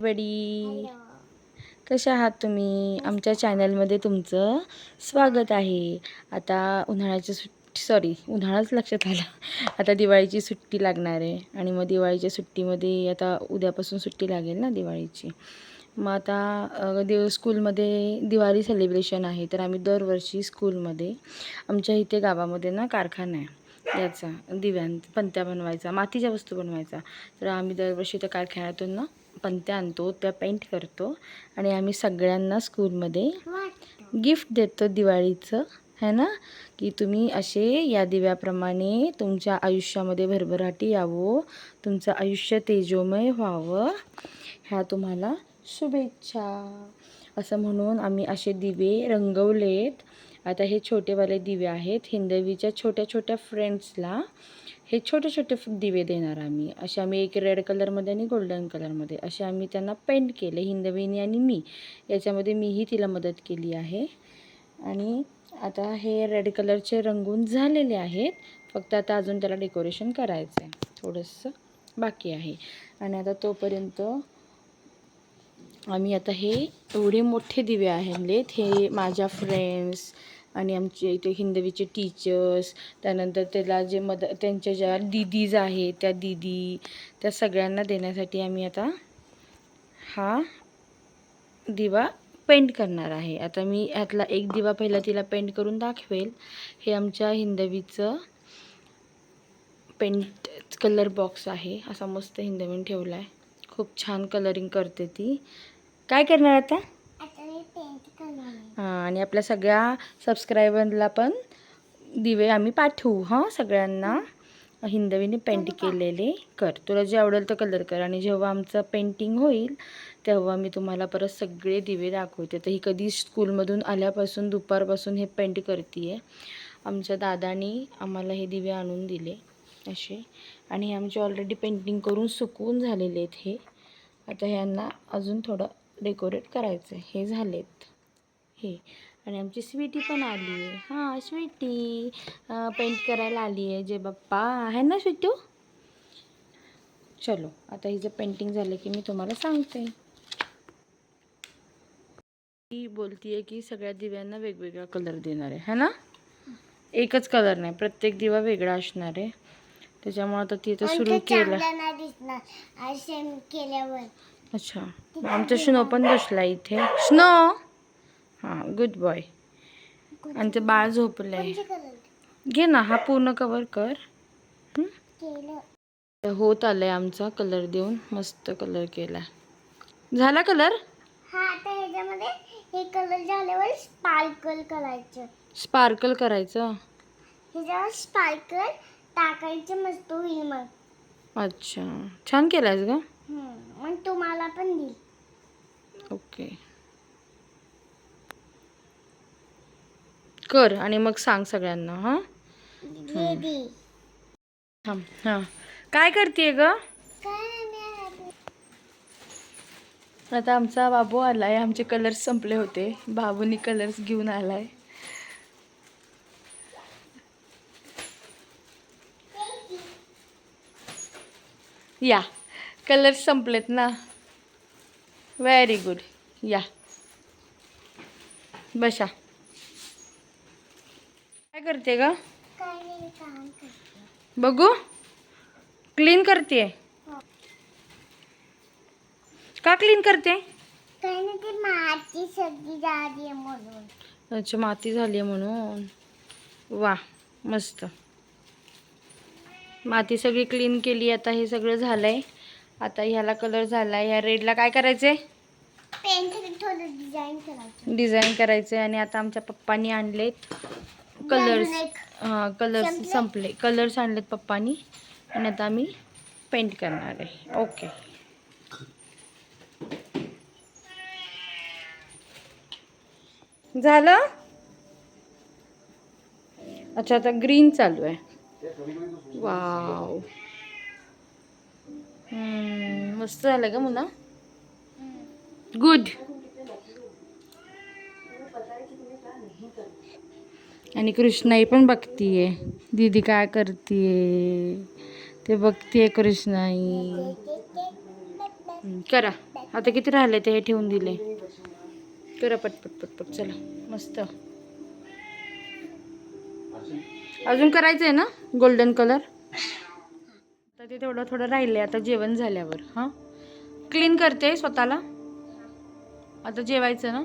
बडी कशा आहात तुम्ही? आमच्या चॅनलमध्ये तुमचं स्वागत आहे. आता उन्हाळ्याची सुट्टी सॉरी उन्हाळाच लक्षात आला. आता दिवाळीची सुट्टी लागणार आहे आणि मग दिवाळीच्या सुट्टीमध्ये आता उद्यापासून सुट्टी लागेल ना दिवाळीची. मग आता दिव स्कूलमध्ये दिवाळी सेलिब्रेशन आहे तर आम्ही दरवर्षी स्कूलमध्ये आमच्या इथे गावामध्ये ना कारखाना आहे. याचा दिव्यां पंत्या बनवायचा मातीच्या वस्तू बनवायचा. तर आम्ही दरवर्षी त्या कारखान्यातून ना पंत्या आणतो त्या पेंट करतो आणि आम्ही सगळ्यांना स्कूलमध्ये गिफ्ट देतो दिवाळीचं है ना? की तुम्ही असे या दिव्याप्रमाणे तुमच्या आयुष्यामध्ये भरभराटी यावं तुमचं आयुष्य तेजोमय व्हावं ह्या तुम्हाला शुभेच्छा. असं म्हणून आम्ही असे दिवे रंगवलेत. आता हे छोटेवाले दिवे आहेत. हिंदवीच्या छोट्या छोट्या फ्रेंड्सला हे छोटे छोटे दिवे देणार आम्ही. असे आम्ही एक रेड कलरमध्ये आणि गोल्डन कलरमध्ये असे आम्ही त्यांना पेंट केले हिंदवीनी आणि मी. याच्यामध्ये मीही तिला मदत केली आहे. आणि आता हे रेड कलरचे रंगून झालेले आहेत. फक्त आता अजून त्याला डेकोरेशन करायचं आहे थोडंसं बाकी आहे. आणि आता तोपर्यंत आम्ही आता हे एवढे मोठे दिवे आणलेत. हे माझ्या फ्रेंड्स आणि आमचे इथे हिंदवीचे टीचर्स त्यानंतर त्याला जे मद त्यांच्या ज्या दिदीज आहेत त्या दिदी त्या सगळ्यांना देण्यासाठी आम्ही आता हा दिवा पेंट करणार आहे. आता मी ह्यातला एक दिवा पहिला तिला पेंट करून दाखवेल. हे आमच्या हिंदवीचं पेंट कलर बॉक्स आहे. असा मस्त हिंदवीन ठेवला आहे खूप छान कलरिंग करते ती. काय करणार आता? हां आणि आपल्या सगळ्या सबस्क्रायबरला पण दिवे आम्ही पाठवू हां सगळ्यांना. हिंदवीने पेंट केलेले. कर तुला जे आवडेल तो कलर कर. आणि जेव्हा आमचं पेंटिंग होईल तेव्हा मी तुम्हाला परत सगळे दिवे दाखवते. तर ही कधी स्कूलमधून आल्यापासून दुपारपासून हे पेंट करते आहे आमच्या दादानी आम्हाला हे दिवे आणून दिले असे. आणि हे आमचे ऑलरेडी पेंटिंग करून सुकवून झालेले आहेत हे. आता ह्यांना अजून थोडं डेकोरेट करायचं आहे हे झालेत. हे. आणि आमची स्वीटी पण आली आहे. हां स्वीटी पेंट करायला आली आहे जे बाप्पा. आहे ना स्वीटू हो? चलो आता हिचं पेंटिंग झालं की मी तुम्हाला सांगते. ती बोलतीये की सगळ्या दिव्यांना वेगवेगळा कलर देणार. आहे है ना? एकच कलर नाही. प्रत्येक दिवा वेगळा असणार आहे. त्याच्यामुळे आता ती आता सुरू केलं. अच्छा. आमचा स्नो पण बसला इथे. स्नो? हां गुड बॉय आमचं बाळ झोपलं आहे घे ना हा पूर्ण कवर कर. होत आलंय आमचा कलर देऊन. मस्त कलर केला झाला कलर हा आता ह्याच्यामध्ये हे कलर झाल्यावर स्पार्कल करायचं. स्पार्कल करायचं? ह्याच्यावर स्पार्कल टाकायचं मस्त होईल मग. अच्छा. छान केलायस हम्म, मग तुम्हाला पण देईल ओके. कर आणि मग सांग सगळ्यांना हां? थांब. हां. काय करते ग? काय नाही आता आमचा बाबू आलाय. आमचे कलर्स संपले होते. बाबूनी कलर्स घेऊन आलाय. या. कलर्स संपलेत ना. व्हेरी गुड या. बशा काय करते ग? बघू. क्लीन करते. का क्लीन करते? माती सगळी झाली आहे म्हणून अच्छा माती झाली आहे म्हणून. वा मस्त. माती सगळी क्लीन केली आता हे सगळं झालंय. आता ह्याला कलर झालाय ह्या रेडला काय करायचंय? पेंट थोडं डिझाईन करायचं. डिझाईन करायचंय आणि आता आमच्या पप्पांनी आणलेत कलर्स. हां कलर्स संपले? संपले. कलर्स आणलेत पप्पांनी आणि आता आम्ही पेंट करणार आहे. ओके झालं? अच्छा आता ग्रीन चालू आहे. वाव hmm, मस्त झालं का मुला गुड आणि कृष्णाई पण बघतीये. दीदी काय करतीये? ते बघतीये कृष्णाई. करा. आता किती राहिले ते हे ठेवून दिले. करा पटपट पटपट. चला. मस्त. अजून करायचं आहे ना? गोल्डन कलर आता ते तेवढं थोडं राहिलं आहे आता जेवण झाल्यावर हां? क्लीन करते स्वतःला. आता जेवायचं ना?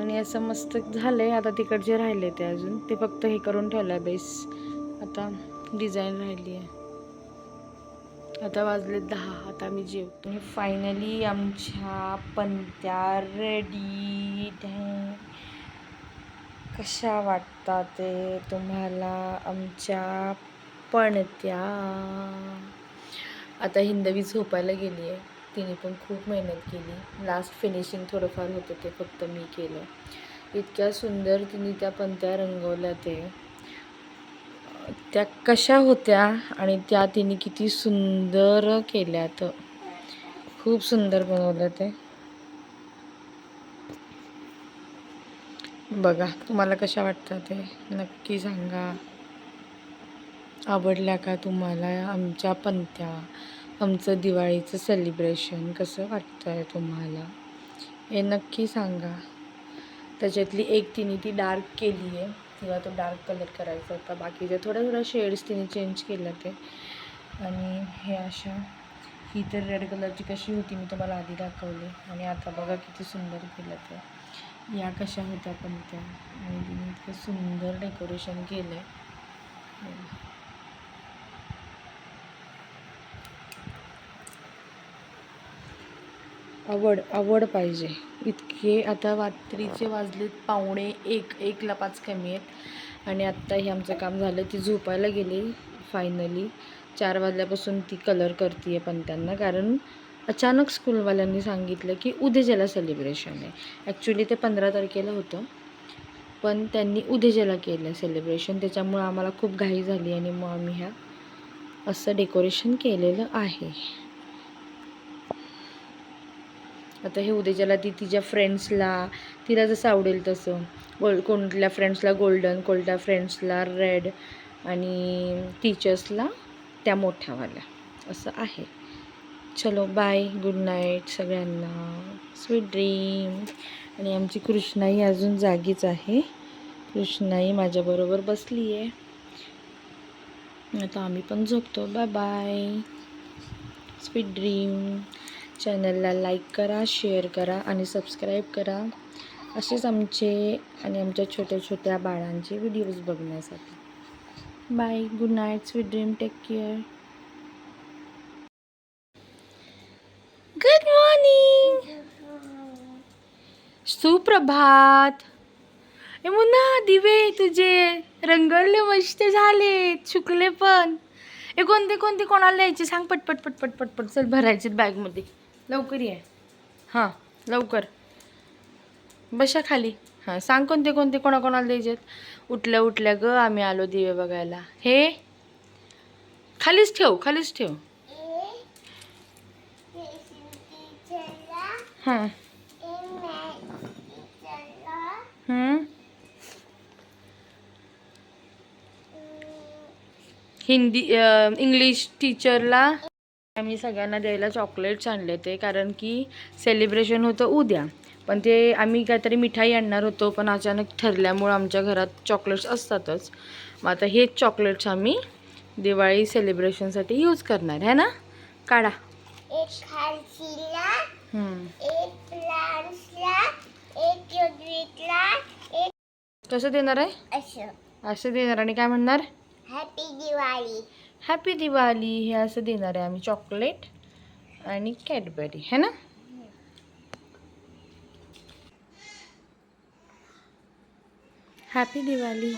आणि असं मस्त झालंय आता तिकडचे राहिले ते अजून. ते फक्त हे करून ठेवलंय बेस आता डिझाईन राहिली आहे आता वाजले दहा आता आम्ही जेवतो. फायनली आमच्या पंत्या रेडी कशा वाटतात ते तुम्हाला आमच्या पणत्या? आता हिंदवी झोपायला गेली आहे. तिने पण खूप मेहनत केली. लास्ट फिनिशिंग थोडंफार होतं ते फक्त मी केलं. इतक्या सुंदर तिने त्या पंत्या रंगवल्या ते. त्या कशा होत्या आणि त्या तिने किती सुंदर केल्यात. खूप सुंदर बनवलं ते. बघा तुम्हाला कशा वाटतात ते? नक्की सांगा. आवडल्या का तुम्हाला आमच्या पंत्या आमचं दिवाळीचं सेलिब्रेशन कसं वाटतं आहे तुम्हाला? हे नक्की सांगा. त्याच्यातली एक तिने ती डार्क केली आहे तिला तो डार्क कलर करायचा होता. बाकीच्या थोड्या थोड्या शेड्स तिने चेंज केल्या ते. आणि हे अशा ही तर रेड कलरची कशी होती मी तुम्हाला आधी दाखवली. आणि आता बघा किती सुंदर केलं ते. या कशा होत्या पण त्या. आणि तिने इतकं सुंदर डेकोरेशन केलं आहे आवड आवड पाहिजे. इतके आता रात्रीचे वाजलेत पावणे एक एकला पाच कमी आहेत. आणि आत्ता हे आमचं काम झालं ती झोपायला गेली फायनली चार वाजल्यापासून ती कलर करते आहे पण त्यांना. कारण अचानक स्कूलवाल्यांनी सांगितलं की उद्याच्याला सेलिब्रेशन आहे. ॲक्च्युली ते पंधरा तारखेला होतं. पण त्यांनी उद्याच्याला केलं सेलिब्रेशन त्याच्यामुळं आम्हाला खूप घाई झाली आणि मग आम्ही ह्या असं डेकोरेशन केलेलं आहे. आता हे उद्याच्याला ती तिच्या फ्रेंड्सला तिला जसं आवडेल तसं. गोल कोणत्या फ्रेंड्सला गोल्डन कोणत्या फ्रेंड्सला रेड आणि टीचर्सला त्या मोठ्यावाल्या. असं आहे. चलो बाय गुड नाईट सगळ्यांना. स्वीट ड्रीम आणि आमची कृष्णाई अजून जागीच आहे. कृष्णाई माझ्याबरोबर बसली आहे आता आम्ही पण झोपतो. बाय बाय स्वीट ड्रीम चॅनलला लाईक करा शेअर करा आणि सबस्क्राईब करा. असेच आमचे आणि आमच्या छोट्या छोट्या बाळांचे व्हिडिओज बघण्यासाठी. Bye good night sweet dream take care good morning सुप्रभात. ए मुन्ना दिवे तुझे रंगवले मस्त झाले शुकले पण. ए कोणते कोणते कोणाला यायचे सांग पटपट पटपट पटपट. चल भरायचे बॅगमध्ये लवकर ये. हां लवकर. बशा खाली. हां सांग कोणते कोणते कोणाकोणाला द्यायचे उठल्या उठल्या ग आम्ही आलो दिवे बघायला. हे? खालीच ठेव खालीच ठेव. हां. हिंदी इंग्लिश टीचरला आम्ही सगळ्यांना द्यायला चॉकलेट्स आणले ते कारण की सेलिब्रेशन होतं उद्या. पण ते आम्ही काहीतरी मिठाई आणणार होतो पण अचानक ठरल्यामुळं आमच्या घरात चॉकलेट्स असतातच. मग आता हेच चॉकलेट्स आम्ही दिवाळी सेलिब्रेशनसाठी यूज करणार आहे ना? काढा. एक खालसीला हम्म. एक प्लांट्सला एक योगवीतला एक कसं देणार आहे? असं. असं देणार आणि काय म्हणणार? हॅपी दिवाळी. हॅपी दिवाळी हे असं देणार आहे आम्ही चॉकलेट आणि कॅडबरी है ना? हॅपी दिवाळी